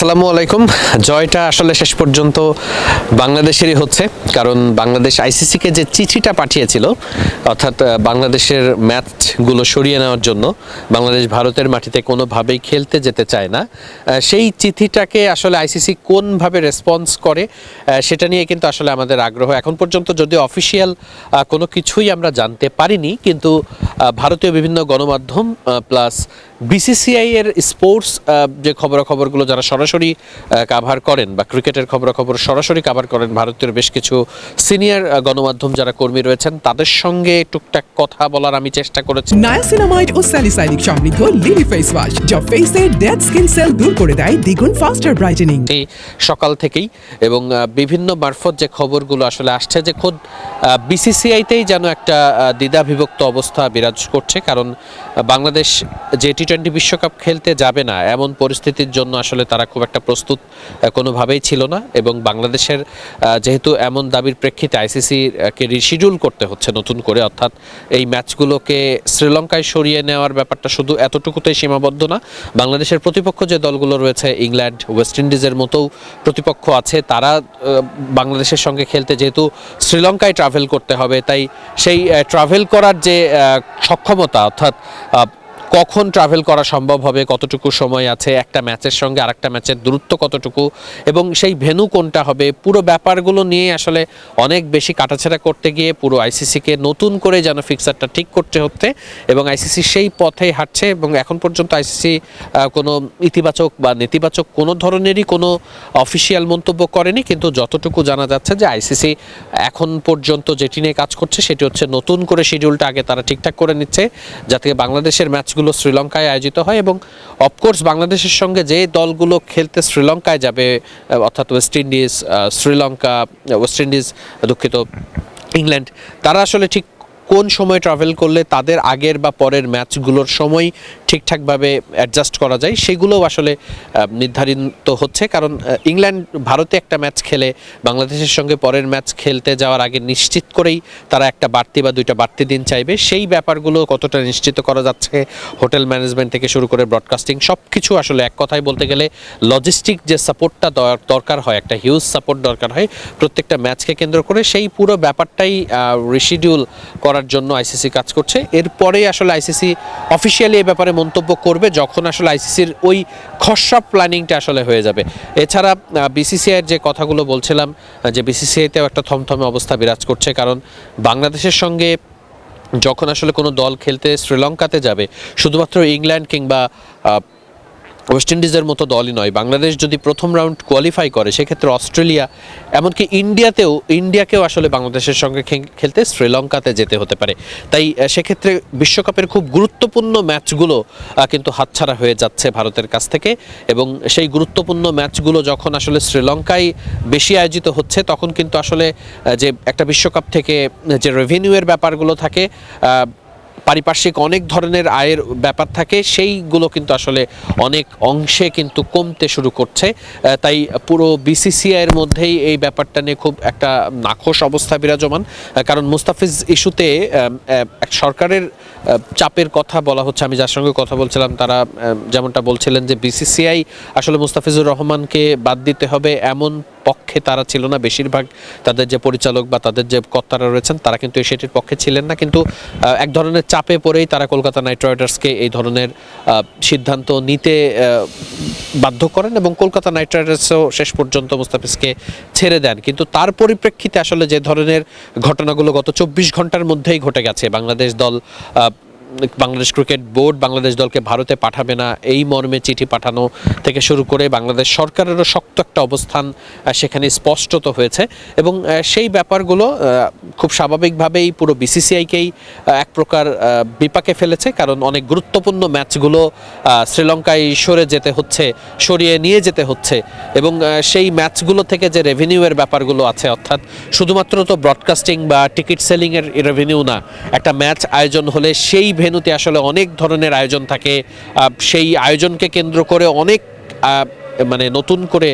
আসসালামু আলাইকুম। জয়টা আসলে শেষ পর্যন্ত বাংলাদেশেরই হচ্ছে, কারণ বাংলাদেশ আইসিসিকে যে চিঠিটা পাঠিয়েছিল, অর্থাৎ বাংলাদেশের ম্যাচগুলো সরিয়ে নেওয়ার জন্য, বাংলাদেশ ভারতের মাটিতে কোনোভাবেই খেলতে যেতে চায় না। সেই চিঠিটাকে আসলে আইসিসি কোনভাবে রেসপন্স করে সেটা নিয়ে কিন্তু আসলে আমাদের আগ্রহ। এখন পর্যন্ত যদি অফিসিয়াল কোনো কিছুই আমরা জানতে পারিনি, কিন্তু ভারতীয় বিভিন্ন গণমাধ্যম প্লাস বিসিসিআই এর স্পোর্টস যে খবরাখবরগুলো যারা সরাসরি কাভার করেন বা ক্রিকেটের খবরাখবর সরাসরি কাভার করেন ভারতের বেশ কিছু সিনিয়র গণমাধ্যম যারা কর্মী রয়েছেন তাদের সঙ্গে টুকটাক কথা বলার আমি চেষ্টা করেছি। নায়াসিনামাইড ও স্যালিসাইনিক সমৃদ্ধ লিলি ফেস ওয়াশ যা ফেসের ডেড স্কিন সেল দূর করে দেয় দ্বিগুণ ফাস্টার ব্রাইটেনিং এই সকাল থেকেই এবং বিভিন্ন মারফত যে খবরগুলো আসলে আসছে যে খোদ বিসিসিআইতেই যেন একটা দ্বিধা বিভক্ত অবস্থা বিরাজ করছে কারণ বাংলাদেশ যে টি টোয়েন্টি বিশ্বকাপ খেলতে যাবে না এমন পরিস্থিতির জন্য আসলে তারা খুব একটা প্রস্তুত কোনোভাবেই ছিল না এবং বাংলাদেশের যেহেতু এমন দাবির প্রেক্ষিতে আইসিসি কে রিশিডিউল করতে হচ্ছে নতুন করে, অর্থাৎ এই ম্যাচগুলোকে শ্রীলঙ্কায় সরিয়ে নেওয়ার ব্যাপারটা শুধু এতটুকুতেই সীমাবদ্ধ না, বাংলাদেশের প্রতিপক্ষ যে দলগুলো রয়েছে, ইংল্যান্ড, ওয়েস্ট ইন্ডিজের মতো প্রতিপক্ষ আছে, তারা বাংলাদেশের সঙ্গে খেলতে যেহেতু শ্রীলঙ্কায় ট্রাভেল করতে হবে, তাই সেই ট্রাভেল করার যে সক্ষমতা, অর্থাৎ কখন ট্রাভেল করা সম্ভব হবে, কতটুকু সময় আছে, একটা ম্যাচের সঙ্গে আরেকটা ম্যাচের দূরত্ব কতটুকু এবং সেই ভেনু কোনটা হবে, পুরো ব্যাপারগুলো নিয়ে আসলে অনেক বেশি কাটাছেড়া করতে গিয়ে পুরো আইসিসিকে নতুন করে যেন ফিক্সারটা ঠিক করতে হচ্ছে এবং আইসিসি সেই পথেই হাঁটছে এবং এখন পর্যন্ত আইসিসি কোনো ইতিবাচক বা নেতিবাচক কোনো ধরনেরই কোনো অফিসিয়াল মন্তব্য করেনি, কিন্তু যতটুকু জানা যাচ্ছে যে আইসিসি এখন পর্যন্ত যেটি নিয়ে কাজ করছে সেটি হচ্ছে নতুন করে শিডিউলটা আগে তারা ঠিকঠাক করে নিচ্ছে, যাতে বাংলাদেশের ম্যাচগুলো শ্রীলঙ্কায় আয়োজিত হয় এবং অফকোর্স বাংলাদেশের সঙ্গে যে দলগুলো খেলতে শ্রীলঙ্কায় যাবে অর্থাৎ West Indies Sri Lanka West Indies দুঃখিত ইংল্যান্ড তারা আসলে ঠিক কোন সময় ট্রাভেল করলে তাদের আগের বা পরের ম্যাচগুলোর সময় ঠিকঠাকভাবে অ্যাডজাস্ট করা যায়, সেগুলোও আসলে নির্ধারিত হচ্ছে। কারণ ইংল্যান্ড ভারতে একটা ম্যাচ খেলে, বাংলাদেশের সঙ্গে পরের ম্যাচ খেলতে যাওয়ার আগে নিশ্চিত করেই তারা একটা বাড়তি বা দুইটা বাড়তি দিন চাইবে। সেই ব্যাপারগুলো কতটা নিশ্চিত করা যাচ্ছে, হোটেল ম্যানেজমেন্ট থেকে শুরু করে ব্রডকাস্টিং সব কিছু আসলে এক কথায় বলতে গেলে লজিস্টিক যে সাপোর্টটা দরকার হয়, একটা হিউজ সাপোর্ট দরকার হয়, প্রত্যেকটা ম্যাচকে কেন্দ্র করে সেই পুরো ব্যাপারটাই রিশিডিউল করার জন্য আইসিসি কাজ করছে। এরপরে আসলে আইসিসি অফিসিয়ালি এ ব্যাপারে মন্তব্য করবে যখন আসলে আইসিসির ওই খসড়া প্ল্যানিংটা আসলে হয়ে যাবে। এছাড়া বিসিসিআইয়ের যে কথাগুলো বলছিলাম যে বিসিসিআইতেও একটা থমথমে অবস্থা বিরাজ করছে, কারণ বাংলাদেশের সঙ্গে যখন আসলে কোনো দল খেলতে শ্রীলঙ্কাতে যাবে, শুধুমাত্র ইংল্যান্ড কিংবা ওয়েস্ট ইন্ডিজের মতো দলই নয়। বাংলাদেশ যদি প্রথম রাউন্ড কোয়ালিফাই করে, সেক্ষেত্রে অস্ট্রেলিয়া, এমনকি ইন্ডিয়াতেও, ইন্ডিয়াকেও আসলে বাংলাদেশের সঙ্গে খেলতে শ্রীলঙ্কাতে যেতে হতে পারে। তাই সেক্ষেত্রে বিশ্বকাপের খুব গুরুত্বপূর্ণ ম্যাচগুলো কিন্তু হাতছাড়া হয়ে যাচ্ছে ভারতের কাছ থেকে। এবং সেই গুরুত্বপূর্ণ ম্যাচগুলো যখন আসলে শ্রীলঙ্কায় বেশি আয়োজিত হচ্ছে, তখন কিন্তু আসলে যে একটা বিশ্বকাপ থেকে যে রেভিনিউয়ের ব্যাপারগুলো থাকে পারিপার্শ্বিক অনেক ধরনের আয়ের ব্যাপার থাকে, সেইগুলো কিন্তু আসলে অনেক অংশে কিন্তু কমতে শুরু করছে। তাই পুরো বিসিসিআইয়ের মধ্যেই এই ব্যাপারটা নিয়ে খুব একটা নাখোশ অবস্থা বিরাজমান। কারণ মুস্তাফিজ ইস্যুতে সরকারের চাপের কথা বলা হচ্ছে, আমি যার সঙ্গে কথা বলছিলাম, তারা যেমনটা বলছিলেন যে বিসিসিআই আসলে মুস্তাফিজুর রহমানকে বাদ দিতে হবে, এমন পক্ষে তারা ছিল না, বেশিরভাগ তাদের যে পরিচালক বা তাদের যে কর্তারা রয়েছেন, তারা কিন্তু সেটির পক্ষে ছিলেন না। কিন্তু এক ধরনের চাপে পড়েই তারা কলকাতা নাইট রাইডার্সকে এই ধরনের সিদ্ধান্ত নিতে বাধ্য করেন এবং কলকাতা নাইট রাইডার্সও শেষ পর্যন্ত মুস্তাফিজকে ছেড়ে দেন। কিন্তু তার পরিপ্রেক্ষিতে আসলে যে ধরনের ঘটনাগুলো গত চব্বিশ ঘণ্টার মধ্যেই ঘটে গেছে, বাংলাদেশ দল বাংলাদেশ ক্রিকেট বোর্ড বাংলাদেশ দলকে ভারতে পাঠাবে না, এই মর্মে চিঠি পাঠানো থেকে শুরু করে বাংলাদেশ সরকারেরও শক্ত একটা অবস্থান সেখানে স্পষ্টত হয়েছে। এবং সেই ব্যাপারগুলো খুব স্বাভাবিকভাবেই পুরো বিসিসিআইকেই এক প্রকার বিপাকে ফেলেছে। কারণ অনেক গুরুত্বপূর্ণ ম্যাচগুলো শ্রীলঙ্কায় সরে যেতে হচ্ছে, সরিয়ে নিয়ে যেতে হচ্ছে। এবং সেই ম্যাচগুলো থেকে যে রেভিনিউয়ের ব্যাপারগুলো আছে, অর্থাৎ শুধুমাত্র তো ব্রডকাস্টিং বা টিকিট সেলিংয়ের রেভিনিউ না, একটা ম্যাচ আয়োজন হলে সেই ভেন্যুতে আসলে অনেক ধরনের আয়োজন থাকে। সেই আয়োজনকে কেন্দ্র করে অনেক মানে নতুন করে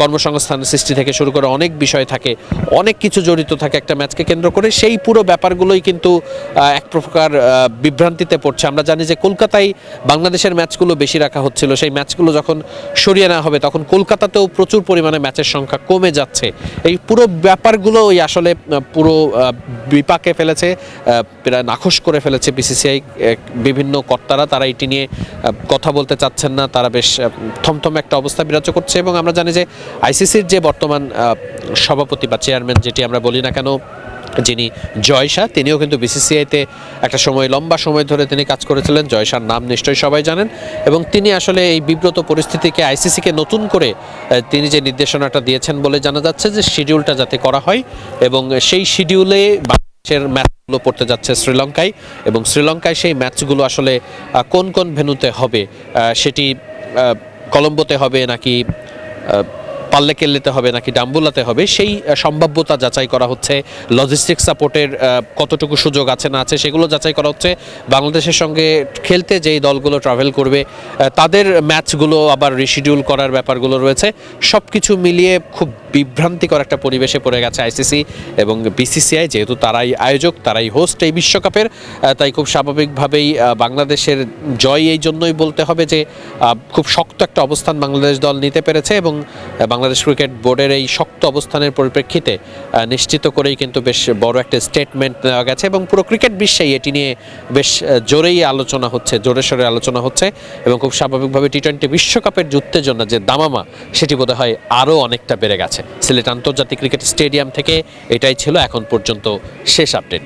কর্মসংস্থান সৃষ্টি থেকে শুরু করে অনেক বিষয় থাকে, অনেক কিছু জড়িত থাকে একটা ম্যাচকে কেন্দ্র করে, সেই পুরো ব্যাপারগুলোই কিন্তু এক প্রকার বিভ্রান্তিতে পড়ছে। আমরা জানি যে কলকাতায় বাংলাদেশের ম্যাচগুলো বেশি রাখা হচ্ছিল। সেই ম্যাচগুলো যখন সরিয়ে নেওয়া হবে, তখন কলকাতাতেও প্রচুর পরিমাণে ম্যাচের সংখ্যা কমে যাচ্ছে। এই পুরো ব্যাপারগুলো ওই আসলে পুরো বিপাকে ফেলেছে প্রায় নাখোশ করে ফেলেছে বিসিসিআই। বিভিন্ন কর্তারা, তারা এটি নিয়ে কথা বলতে চাচ্ছেন না। তারা বেশ থমথমে একটা অবস্থা বিরাজ করছে এবং আমরা জানি যে আইসিসির যে বর্তমান সভাপতি বা চেয়ারম্যান যেটি আমরা বলি না কেন, যিনি জয় শাহ, তিনিও কিন্তু বিসিসিআইতে একটা সময়, লম্বা সময় ধরে তিনি কাজ করেছিলেন। জয় শাহর নাম নিশ্চয়ই সবাই জানেন। এবং তিনি আসলে এই বিব্রত পরিস্থিতিকে আইসিসিকে নতুন করে তিনি যে নির্দেশনাটা দিয়েছেন বলে জানা যাচ্ছে যে শিডিউলটা যাতে করা হয় এবং সেই শিডিউলে বাংলাদেশের ম্যাচগুলো পড়তে যাচ্ছে শ্রীলঙ্কায় এবং শ্রীলঙ্কায় সেই ম্যাচগুলো আসলে কোন কোন ভেন্যুতে হবে সেটি কলম্বোতে হবে নাকি পাল্লে কেল্লিতে হবে নাকি ডাম্বুলাতে হবে সেই সম্ভাব্যতা যাচাই করা হচ্ছে। লজিস্টিক সাপোর্টের কতটুকু সুযোগ আছে না আছে সেগুলো যাচাই করা হচ্ছে। বাংলাদেশের সঙ্গে খেলতে যেই দলগুলো ট্রাভেল করবে তাদের ম্যাচগুলো আবার রিশিডিউল করার ব্যাপারগুলো রয়েছে। সব কিছু মিলিয়ে খুব বিভ্রান্তিকর একটা পরিবেশে পড়ে গেছে আইসিসি এবং বিসিসিআই যেহেতু তারাই আয়োজক তারাই হোস্ট এই বিশ্বকাপের তাই খুব স্বাভাবিকভাবেই বাংলাদেশের জয় এই জন্যই বলতে হবে যে খুব শক্ত একটা অবস্থান বাংলাদেশ দল নিতে পেরেছে এবং আহ, বাংলাদেশ ক্রিকেট বোর্ডের এই শক্ত অবস্থানের পরিপ্রেক্ষিতে নিশ্চিত করেই কিন্তু বেশ বড় একটা স্টেটমেন্ট নেওয়া গেছে এবং পুরো ক্রিকেট বিশ্বেই এটি নিয়ে বেশ জোরেই আলোচনা হচ্ছে, জোরে সোরে আলোচনা হচ্ছে এবং খুব স্বাভাবিকভাবে টি টোয়েন্টি বিশ্বকাপের যে উত্তেজনা, যে দামামা, সেটি বোধ হয় আরও অনেকটা বেড়ে গেছে। সিলেট আন্তর্জাতিক ক্রিকেট স্টেডিয়াম থেকে এটাই ছিল এখন পর্যন্ত শেষ আপডেট